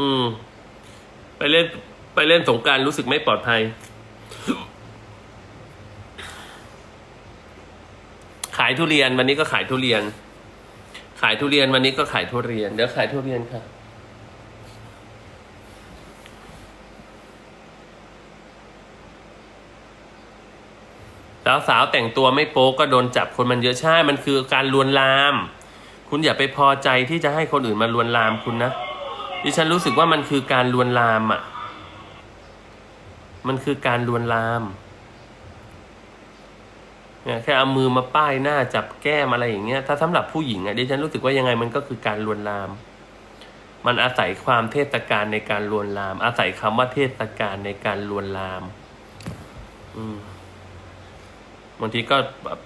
อืม ไปเล่น ไปเล่นสงกรารรู้สึกไม่ปลอดภัย ขายทุเรียนวันนี้ก็ขายทุเรียน ขายทุเรียนวันนี้ก็ขายทุเรียน เดี๋ยวขายทุเรียนค่ะ สาวสาวๆแต่งตัวไม่โป๊ก็โดนจับคนมันเยอะใช่ มันคือการลวนลาม คุณอย่าไปพอใจที่จะให้คนอื่นมาลวนลามคุณนะ ดิฉันรู้สึกว่ามันคือการลวนลามอะ มันคือการลวนลามเนี่ยแค่เอามือมาป้ายหน้าจับแก้มอะไรอย่างเงี้ย ถ้าสำหรับผู้หญิงอะดิฉันรู้สึกว่ายังไงมันก็คือการลวนลาม มันอาศัยความเทศกาลในการลวนลาม อาศัยคำว่าเทศกาลในการลวนลาม อืมบางทีก็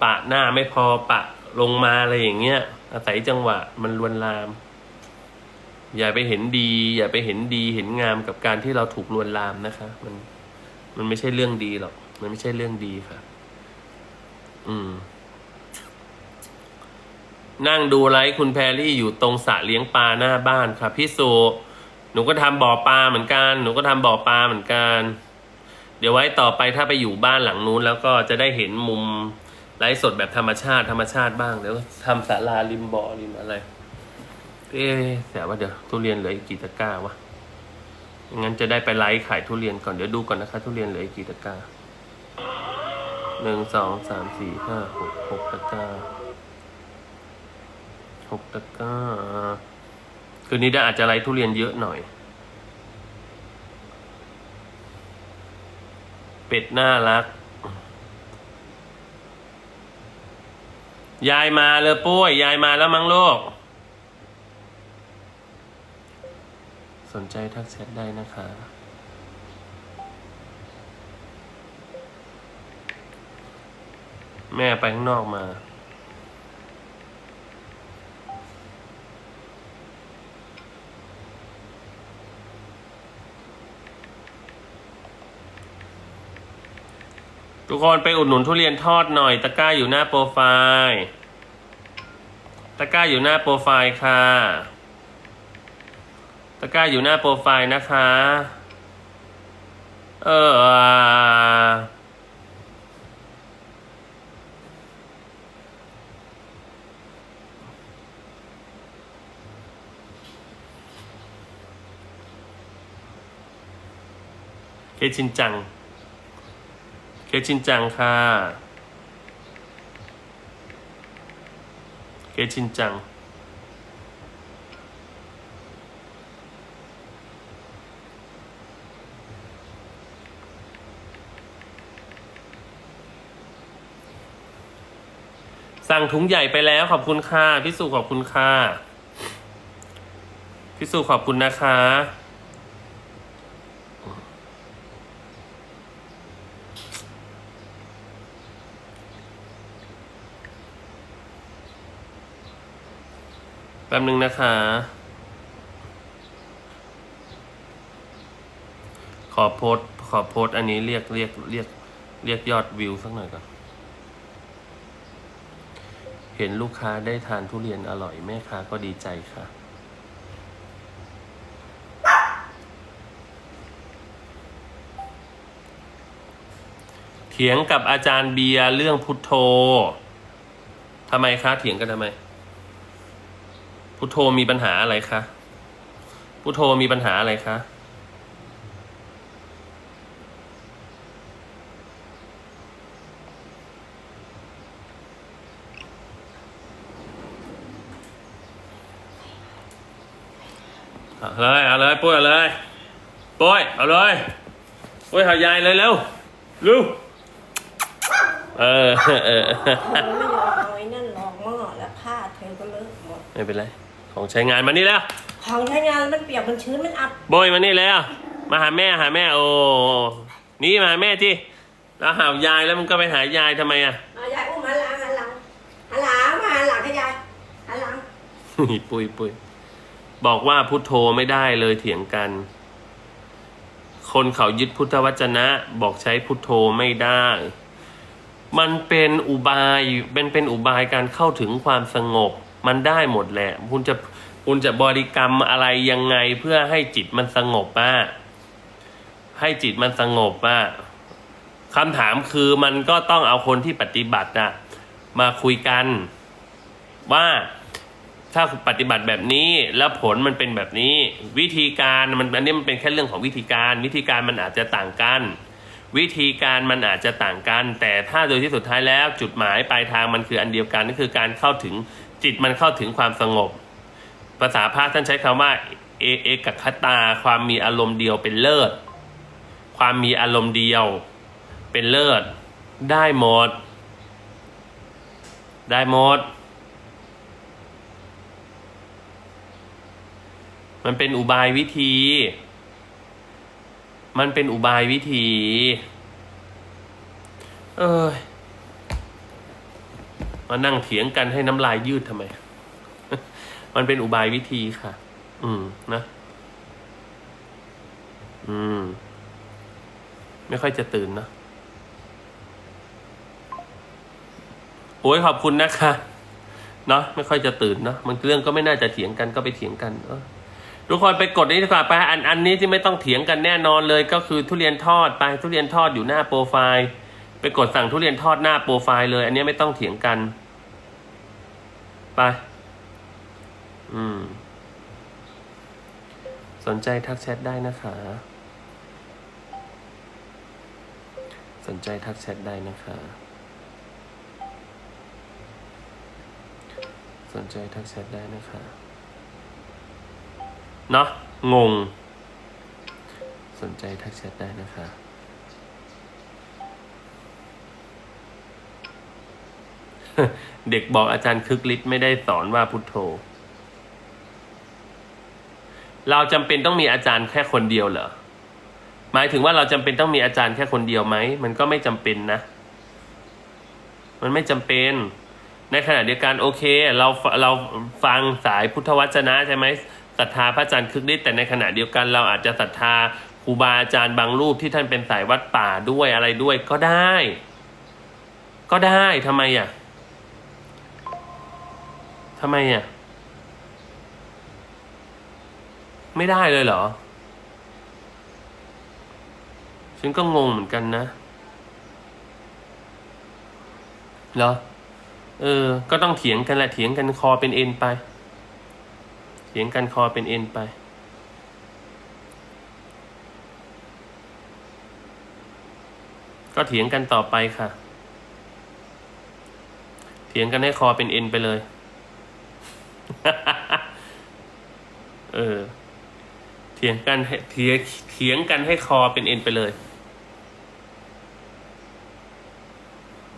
ปะหน้าไม่พอปะลงมาอะไรอย่างเงี้ยอาศัยจังหวะมันลวนลาม อย่าไปเห็นดี อย่าไปเห็นดีเห็นงามกับการที่เราถูกลวนลามนะคะ มันมันไม่ใช่เรื่องดีหรอก มันไม่ใช่เรื่องดีค่ะ อืม นั่งดูไลฟ์คุณแพรรี่อยู่ตรงสระเลี้ยงปลาหน้าบ้านค่ะ พี่สุหนูก็ทำบ่อปลาเหมือนกัน หนูก็ทำบ่อปลาเหมือนกัน เดี๋ยวไว้ต่อไปถ้าไปอยู่บ้านหลังนู้น แล้วก็จะได้เห็นมุมไลฟ์สดแบบธรรมชาติธรรมชาติบ้างเดี๋ยวทำศาลาริมบ่อริมอะไร เอ๊ะแต่ว่าเดี๋ยวทุเรียนเหลืออีกกี่ตะกร้าวะงั้นจะได้ไปไลฟ์ขายทุเรียนก่อนเดี๋ยวดูก่อนนะคะทุเรียนเหลืออีกกี่ตะกร้าหนึ่งสองสามสี่ห้าหกหกตะกร้าหกตะกร้า คืนนี้ได้อาจจะไลฟ์ทุเรียนเยอะหน่อย เป็ดน่ารัก ยายมาเลยปุ้ย ยายมาแล้วมั้งลูก นใจทักแชทได้นะคะ แม่ไปข้างนอกมา ทุกคนไปอุดหนุนทุเรียนทอดหน่อย ตะกร้าอยู่หน้าโปรไฟล์ ตะกร้าอยู่หน้าโปรไฟล์ค่ะ ตะกร้าอยู่หน้าโปรไฟล์นะคะ เออเคชินจัง เคชินจังค่ะ เคชินจัง สั่งถุงใหญ่ไปแล้วขอบคุณค่ะพี่สุขอบคุณค่ะพี่สุขอบคุณนะคะ แป๊บนึงนะคะ ขอโพสขอโพสอันนี้เรียกเรียกเรียกเรียกยอดวิวสักหน่อยก่อน เห็นลูกค้าได้ทานทุเรียนอร่อยแม่ค้าก็ดีใจค่ะ เถียงกับอาจารย์เบียร์เรื่องพุทโธทำไมคะเถียงกันทำไม พุทโธมีปัญหาอะไรคะ พุทโธมีปัญหาอะไรคะ เอาเลยเอาเลยปุ้ยเอาเลยปุ้ยเอาเลยปุ้ยหายายเลยเร็วเร็วเออเออเธอไม่ยอมเอาไอ้นั่นลองหม้อแล้วผ้าเธอก็เลอะหมดไม่เป็นไรของใช้งานมานี่แล้วของใช้งานมันเปียกมันชื้นมันอับโบยมานี่แล้วมาหาแม่หาแม่โอ้นี่มาหาแม่ที่แล้วหายายแล้วมันก็ไปหายายทำไมอะมายายอุ้มหันหลังหันหลังหันหลังมาหันหลังให้ยายหันหลัง ปุยปุย บอกว่าพุทโธไม่ได้เลยเถียงกัน คนเขายึดพุทธวจนะ บอกใช้พุทโธไม่ได้ มันเป็นอุบายเป็นเป็นอุบายการเข้าถึงความสงบ มันได้หมดแหละ คุณจะคุณจะบริกรรมอะไรยังไงเพื่อให้จิตมันสงบอะให้จิตมันสงบอะคำถามคือมันก็ต้องเอาคนที่ปฏิบัติอะมาคุยกันว่า ถ้าปฏิบัติแบบนี้แล้วผลมันเป็นแบบนี้ วิธีการมันอันนี้มันเป็นแค่เรื่องของวิธีการ วิธีการมันอาจจะต่างกัน วิธีการมันอาจจะต่างกัน แต่ถ้าโดยที่สุดท้ายแล้ว จุดหมายปลายทางมันคืออันเดียวกันก็คือการเข้าถึงจิตมันเข้าถึงความสงบ ภาษาพระท่านใช้คำว่าเอเอกคตา ความมีอารมณ์เดียวเป็นเลิศ ความมีอารมณ์เดียว เป็นเลิศ ได้หมด ได้หมด มันเป็นอุบายวิธี มันเป็นอุบายวิธี เอยมานั่งเถียงกันให้น้ำลายยืดทำไม มันเป็นอุบายวิธีค่ะ อืม นะ อืม ไม่ค่อยจะตื่นนะโอ้ยขอบคุณนะคะ เนาะไม่ค่อยจะตื่นเนาะมันเรื่องก็ไม่น่าจะเถียงกันก็ไปเถียงกัน เออ ทุกคนไปกดนี้ดีกว่าไปอันอันนี้ที่ไม่ต้องเถียงกันแน่นอนเลยก็คือทุเรียนทอดไปทุเรียนทอดอยู่หน้าโปรไฟล์ ไปกดสั่งทุเรียนทอดหน้าโปรไฟล์เลย อันนี้ไม่ต้องเถียงกัน ไป อืม สนใจทักแชทได้นะคะ สนใจทักแชทได้นะคะ สนใจทักแชทได้นะคะ เนาะงง สนใจทักแชทได้นะคะเด็กบอกอาจารย์คึกฤทธิ์ไม่ได้สอนว่าพุทโธ เราจำเป็นต้องมีอาจารย์แค่คนเดียวเหรอ หมายถึงว่าเราจำเป็นต้องมีอาจารย์แค่คนเดียวไหม มันก็ไม่จำเป็นนะ มันไม่จำเป็น ในขณะเดียวกันโอเค เราเราฟังสายพุทธวจนะใช่ไหม ศรัทธาพระอาจารย์คึกฤทธิ์แต่ในขณะเดียวกันเราอาจจะศรัทธาครูบาอาจารย์บางรูปที่ท่านเป็นสายวัดป่าด้วยอะไรด้วยก็ได้ ก็ได้ทำไมอะทำไมอะไม่ได้เลยเหรอ ฉันก็งงเหมือนกันนะเหรอ เออ ก็ต้องเถียงกันแหละเถียงกันคอเป็นเอ็นไป เถียงกันคอเป็นเอ็นไป ก็เถียงกันต่อไปค่ะ เถียงกันให้คอเป็นเอ็นไปเลย เออ เถียงกันให้เถียงเถียงกันให้คอเป็นเอ็นไปเลย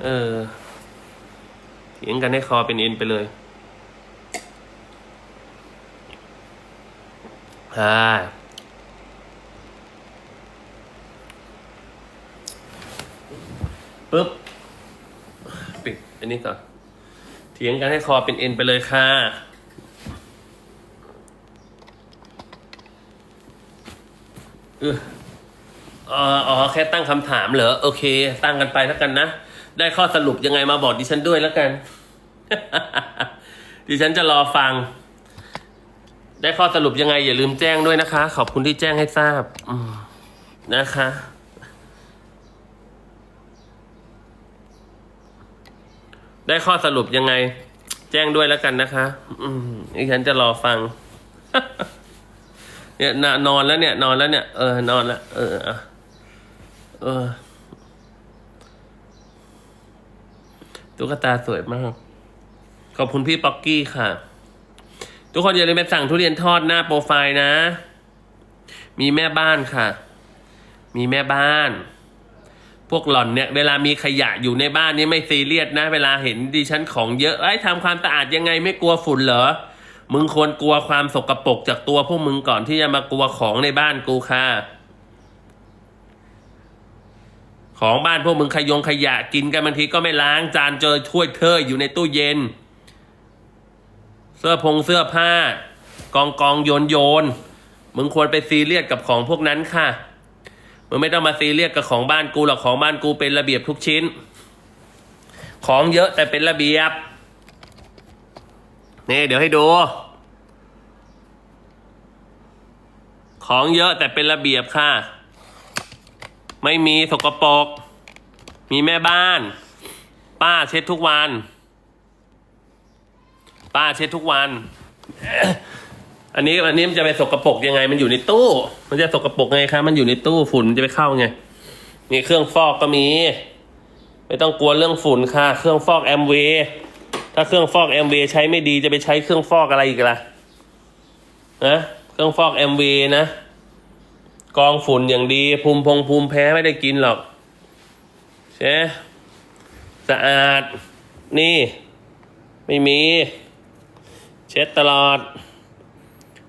เออ เถียงกันให้คอเป็นเอ็นไปเลย อ่าปึ๊บ ปิดอันนี้ก่อนเถียงกันให้คอเป็นเอ็นไปเลยค่ะ เอออ๋ออ๋อแค่ตั้งคำถามเหรอ โอเค ตั้งกันไปแล้วกันนะ ได้ข้อสรุปยังไงมาบอกดิฉันด้วยแล้วกัน ดิฉันจะรอฟัง ได้ข้อสรุปยังไง อย่าลืมแจ้งด้วยนะคะ ขอบคุณที่แจ้งให้ทราบนะคะ ได้ข้อสรุปยังไง แจ้งด้วยแล้วกันนะคะ อืมดิฉันจะรอฟัง เนี่ยนอนแล้วเนี่ย นอนแล้วเนี่ยเออนอนแล้วเออเออตุ๊กตาสวยมาก ขอบคุณพี่ป๊อกกี้ค่ะ ทุกคนอย่าลืมไปสั่งทุเรียนทอดหน้าโปรไฟล์นะ มีแม่บ้านค่ะ มีแม่บ้าน พวกหล่อนเนี่ย เวลามีขยะอยู่ในบ้านนี่ไม่ซีเรียสนะ เวลาเห็นดิฉันของเยอะไอ้ทำความสะอาดยังไงไม่กลัวฝุ่นเหรอ มึงควรกลัวความสกรปรกจากตัวพวกมึงก่อนที่จะมากลัวของในบ้านกูค่ะของบ้านพวกมึงขยงขยะกินกันบางทีก็ไม่ล้างจานเจอถ้วยเทยอยู่ในตู้เย็น สื้อพงเสื้อผ้า กองกองโยนโยนมึงควรไปซีเรียสกับของพวกนั้นค่ะ มึงไม่ต้องมาซีเรียสกับของบ้านกูหรอกของบ้านกูเป็นระเบียบทุกชิ้น ของเยอะแต่เป็นระเบียบ นี่เดี๋ยวให้ดู ของเยอะแต่เป็นระเบียบค่ะ ไม่มีสกปรก มีแม่บ้าน ป้าเช็ดทุกวัน ป้าเช็ดทุกวัน อันนี้อันนี้มันจะไปสกปรกยังไง มันอยู่ในตู้ มันจะสกปรกไงคะมันอยู่ในตู้ฝุ่นมันจะไปเข้าไงมีเครื่องฟอกก็มี ไม่ต้องกลัวเรื่องฝุ่นค่ะ เครื่องฟอกแอมเวย์ถ้าเครื่องฟอกแอมเวย์ใช้ไม่ดีจะไปใช้เครื่องฟอกอะไรอีกล่ะนะเครื่องฟอกแอมเวย์นะกองฝุ่นอย่างดี ภูมิพงภูมิแพ้ไม่ได้กินหรอกใช่สะอาดนี่ ไม่มี เช็ดตลอด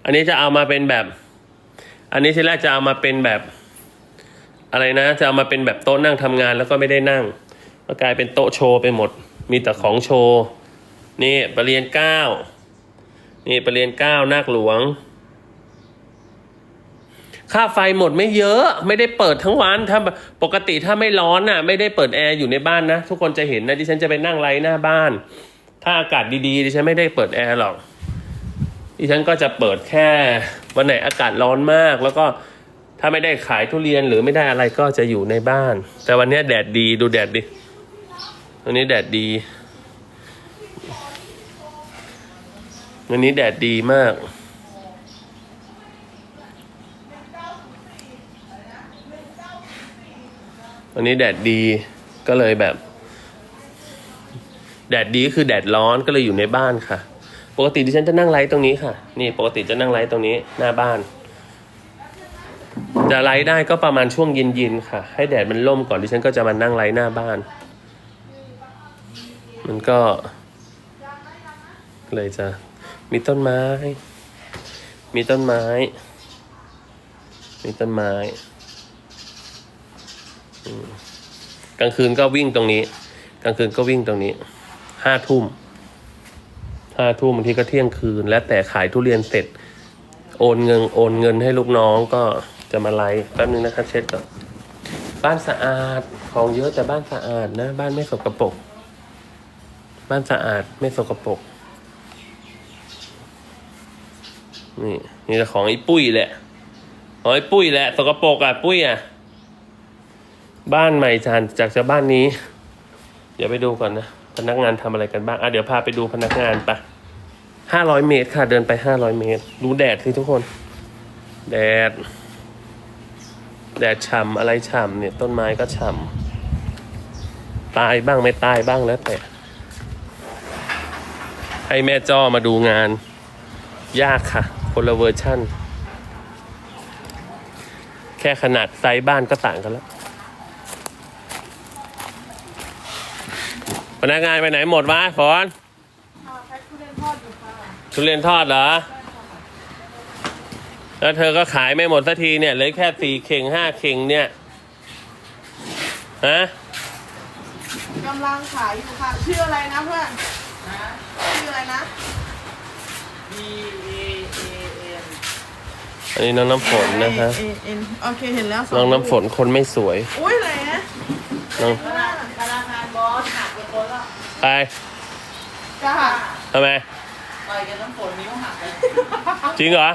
อันนี้จะเอามาเป็นแบบ อันนี้ทีแรกจะเอามาเป็นแบบ อะไรนะ จะเอามาเป็นแบบโต๊ะนั่งทำงานแล้วก็ไม่ได้นั่งก็กลายเป็นโต๊ะโชว์ไปหมด มีแต่ของโชว์ นี่ประเรียนเก้า นี่ประเรียนเก้านาคหลวง ค่าไฟหมดไม่เยอะ ไม่ได้เปิดทั้งวันถ้าปกติถ้าไม่ร้อนน่ะ ไม่ได้เปิดแอร์อยู่ในบ้านนะ ทุกคนจะเห็นนะดิฉันจะไปนั่งไลฟ์หน้าบ้าน ถ้าอากาศดีๆดิฉันไม่ได้เปิดแอร์หรอกดิฉันก็จะเปิดแค่วันไหนอากาศร้อนมาก แล้วก็ถ้าไม่ได้ขายทุเรียนหรือไม่ได้อะไรก็จะอยู่ในบ้าน แต่วันนี้แดดดีดูแดดดิวันนี้แดดดี วันนี้แดดดีมากวันนี้แดดดีก็เลยแบบ แดดดีก็คือแดดร้อนก็เลยอยู่ในบ้านค่ะ ปกติดิฉันจะนั่งไลฟ์ตรงนี้ค่ะ นี่ปกติจะนั่งไลฟ์ตรงนี้หน้าบ้าน จะไลฟ์ได้ก็ประมาณช่วงเย็นๆค่ะ ให้แดดมันร่มก่อนดิฉันก็จะมานั่งไลฟ์หน้าบ้าน มันก็ เลยจะมีต้นไม้ มีต้นไม้ มีต้นไม้กลางคืนก็วิ่งตรงนี้ กลางคืนก็วิ่งตรงนี้ ห้าทุ่มห้าทุ่มบางทีก็เที่ยงคืน แล้วแต่ขายทุเรียนเสร็จ โอนเงินโอนเงินให้ลูกน้องก็จะมาไลฟ์แป๊บนึงนะครับเช็ดก่อนบ้านสะอาดของเยอะแต่บ้านสะอาดนะ บ้านไม่สกปรกบ้านสะอาดไม่สกปรกนี่นี่แต่ของไอ้ปุ้ยแหละของไอ้ปุ้ยแหละสกปรกอะปุ้ยอะบ้านใหม่จานจากจะบ้านนี้ เดี๋ยวไปดูก่อนนะ พนักงานทำอะไรกันบ้างอะเดี๋ยวพาไปดูพนักงานไปห้าร้อยเมตรค่ะ เดินไปห้าร้อยเมตร ดูแดดสิทุกคน แดด แดดฉ่ำอะไรฉ่ำเนี่ย ต้นไม้ก็ฉ่ำตายบ้างไม่ตายบ้างแล้วแต่ ให้แม่จ้อมาดูงาน ยากค่ะ คนละเวอร์ชั่น แค่ขนาดไซส์บ้านก็ต่างกันแล้ว พนักงานไปไหนหมดวะฝนค่ะแพ็คทุเรียนทอดอยู่ค่ะทุเรียนทอดเหรอ แล้วเธอก็ขายไม่หมดสักทีเนี่ยเหลือแค่สี่เข่งห้าเข่งเนี่ย ฮะกำลังขายอยู่ค่ะ ชื่ออะไรนะเพื่อนชื่ออะไรนะ B A A N อันนี้น้องน้ำฝนนะคะ A A N โอเคเห็นแล้วสน้องน้ำฝนคนไม่สวย อุ้ยแหละน้องพนักพนักง ไปจ้าทำไมต่อยกันน้ำฝนนิ้วหักเลยจริงเหรอ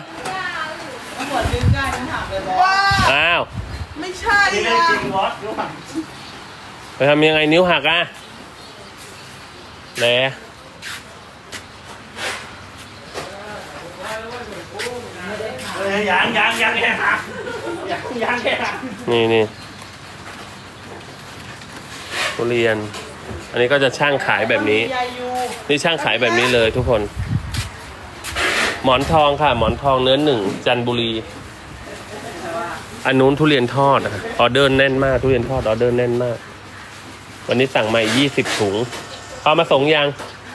น้ำฝนนิ้วก้านนิ้วหักเลยบอสว้าอ้าวไม่ใช่นี่เรื่องอะจริงบอสนิ้วหักไปทำยังไงนิ้วหักอะแหละเอ้ยยังยังยังแค่หักยังยังแค่หักนี่นี่ทุเรียน อันนี้ก็จะช่างขายแบบนี้ยายูนี่ช่างขายแบบนี้เลยทุกคน หมอนทองค่ะ หมอนทองเนื้อหนึ่งจันทบุรีอันนู้นทุเรียนทอดอะออเดอร์แน่นมาก ทุเรียนทอดออเดอร์แน่นมาก วันนี้สั่งมายี่สิบถุง เอามาส่งยัง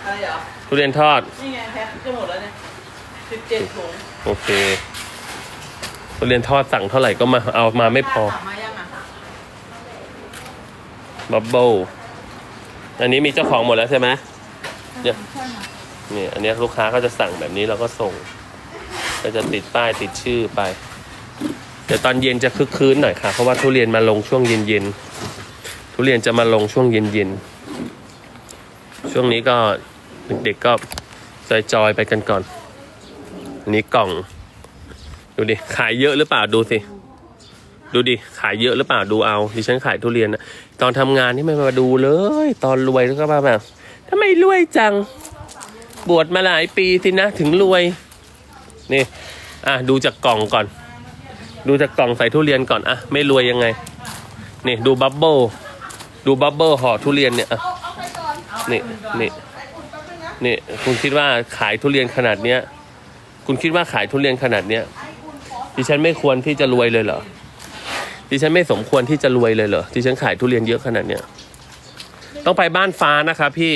อะไรเหรอทุเรียนทอด นี่ไงแพ็คจะหมดแล้วเนี่ยสิบเจ็ดถุงโอเค ทุเรียนทอดสั่งเท่าไหร่ก็มาเอามาไม่พอ สั่งมายังอะบับเบิล อันนี้มีเจ้าของหมดแล้วใช่ไหมเดี๋ยวนี่อันเนี้ยลูกค้าก็จะสั่งแบบนี้เราก็ส่ง ก็จะติดป้ายติดชื่อไปเดี๋ยวตอนเย็นจะคึกคืนหน่อยค่ะ เพราะว่าทุเรียนมาลงช่วงเย็นเย็นๆทุเรียนจะมาลงช่วงเย็นเย็นๆช่วงนี้ก็เด็กๆก็จอยๆไปกันก่อนอันนี้กล่อง ดูดิ ขายเยอะหรือเปล่าดูสิ ดูดิ ขายเยอะหรือเปล่าดูเอา ดิฉันขายทุเรียนนะตอนทำงานนี่ไม่มาดูเลย ตอนรวยแล้วก็มาแบบทำไมรวยจัง บวชมาหลายปีสินะถึงรวย นี่ อะดูจากกล่องก่อน ดูจากกล่องใส่ทุเรียนก่อน อะ ไม่รวยยังไง นี่ดูบับเบิลดูบับเบิลห่อทุเรียนเนี่ยอะนี่นี่นี่คุณคิดว่าขายทุเรียนขนาดเนี้ย คุณคิดว่าขายทุเรียนขนาดเนี้ยดิฉันไม่ควรที่จะรวยเลยเหรอ ดิฉันไม่สมควรที่จะรวยเลยเหรอดิฉันขายทุเรียนเยอะขนาดเนี้ยต้องไปบ้านฟ้านะคะพี่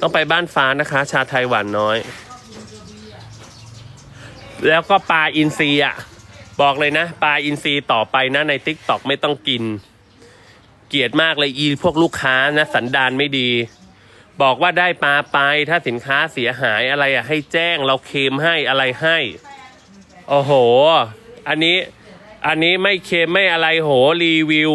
ต้องไปบ้านฟ้านะคะ ชาไทยหวานน้อย แล้วก็ปลาอินทรีอะ บอกเลยนะ ปลาอินทรีต่อไปนะ ในติ๊กต็อกไม่ต้องกิน เกลียดมากเลยอีพวกลูกค้านะ สันดานไม่ดี บอกว่าได้ปลาไปถ้าสินค้าเสียหายอะไรอะ ให้แจ้งเราเคมให้อะไรให้ โอ้โห อันนี้ อันนี้ไม่เค็มไม่อะไรโหรีวิว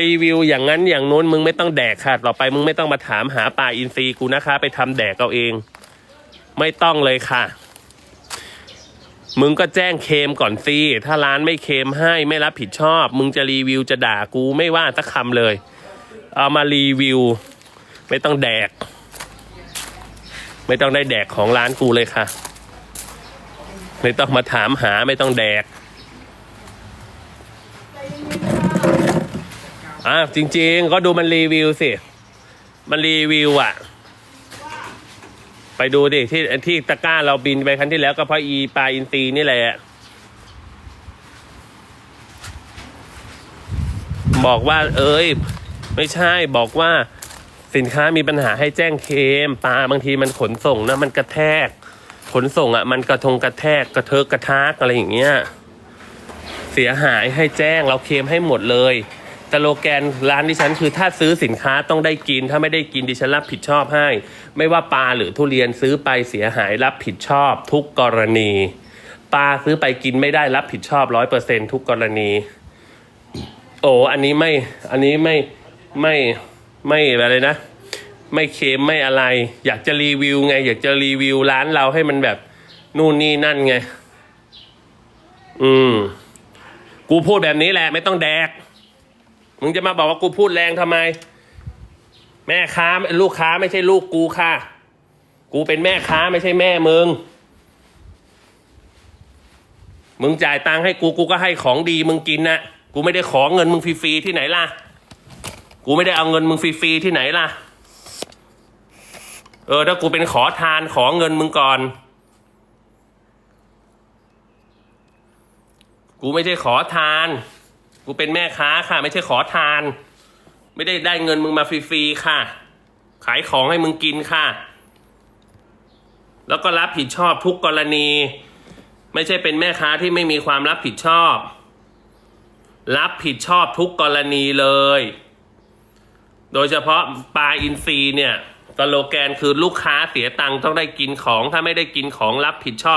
รีวิวอย่างนั้นอย่างนู้นมึงไม่ต้องแดกค่ะต่อไปมึงไม่ต้องมาถามหาปลาอินทรีกูนะคะ ไปทำแดกเอาเอง ไม่ต้องเลยค่ะ มึงก็แจ้งเคมก่อนสิถ้าร้านไม่เคมให้ไม่รับผิดชอบ มึงจะรีวิวจะด่ากูไม่ว่าสักคำเลย เอามารีวิว ไม่ต้องแดก ไม่ต้องได้แดกของร้านกูเลยค่ะ ไม่ต้องมาถามหาไม่ต้องแดก ใจเย็นๆค่ะ อะจริง ๆ ก็ดูมันรีวิวสิ มันรีวิวอะ ไปดูดิที่ที่ตะกร้าเราบินไปครั้งที่แล้วก็เพราะอีปลาอินทรีนี่แหละ บอกว่า เอ้ย ไม่ใช่บอกว่าสินค้ามีปัญหาให้แจ้งเคมปลาบางทีมันขนส่งนะมันกระแทก ขนส่งอะ มันกระทงกระแทกกระเทอะกระทากอะไรอย่างเงี้ยเสียหายให้แจ้งเราเคมให้หมดเลย แต่โลแกนร้านดิฉันคือถ้าซื้อสินค้าต้องได้กิน ถ้าไม่ได้กินดิฉันรับผิดชอบให้ ไม่ว่าปลาหรือทุเรียนซื้อไปเสียหายรับผิดชอบ ทุกกรณี ปลาซื้อไปกินไม่ได้รับผิดชอบร้อยเปอร์เซ็นทุกกรณี โอ้อันนี้ไม่อันนี้ไม่ไม่ไม่อะไรนะ ไม่เค็มไม่อะไร อยากจะรีวิวไง อยากจะรีวิวร้านเราให้มันแบบนู่นนี่นั่นไง อืม กูพูดแบบนี้แหละ ไม่ต้องแดก มึงจะมาบอกว่ากูพูดแรงทำไม แม่ค้าลูกค้าไม่ใช่ลูกกูค่ะ กูเป็นแม่ค้าไม่ใช่แม่มึง มึงจ่ายตังค์ให้กูกูก็ให้ของดีมึงกินนะกูไม่ได้ขอเงินมึงฟรีๆที่ไหนล่ะ กูไม่ได้เอาเงินมึงฟรีๆที่ไหนล่ะ เออถ้ากูเป็นขอทานขอเงินมึงก่อน กูไม่ใช่ขอทาน กูเป็นแม่ค้าค่ะ ไม่ใช่ขอทาน ไม่ได้ได้เงินมึงมาฟรีๆค่ะ ขายของให้มึงกินค่ะ แล้วก็รับผิดชอบทุกกรณี ไม่ใช่เป็นแม่ค้าที่ไม่มีความรับผิดชอบ รับผิดชอบทุกกรณีเลย โดยเฉพาะปลาอินทรีเนี่ยสโลแกนคือลูกค้าเสียตังค์ต้องได้กินของ ถ้าไม่ได้กินของรับผิดชอบ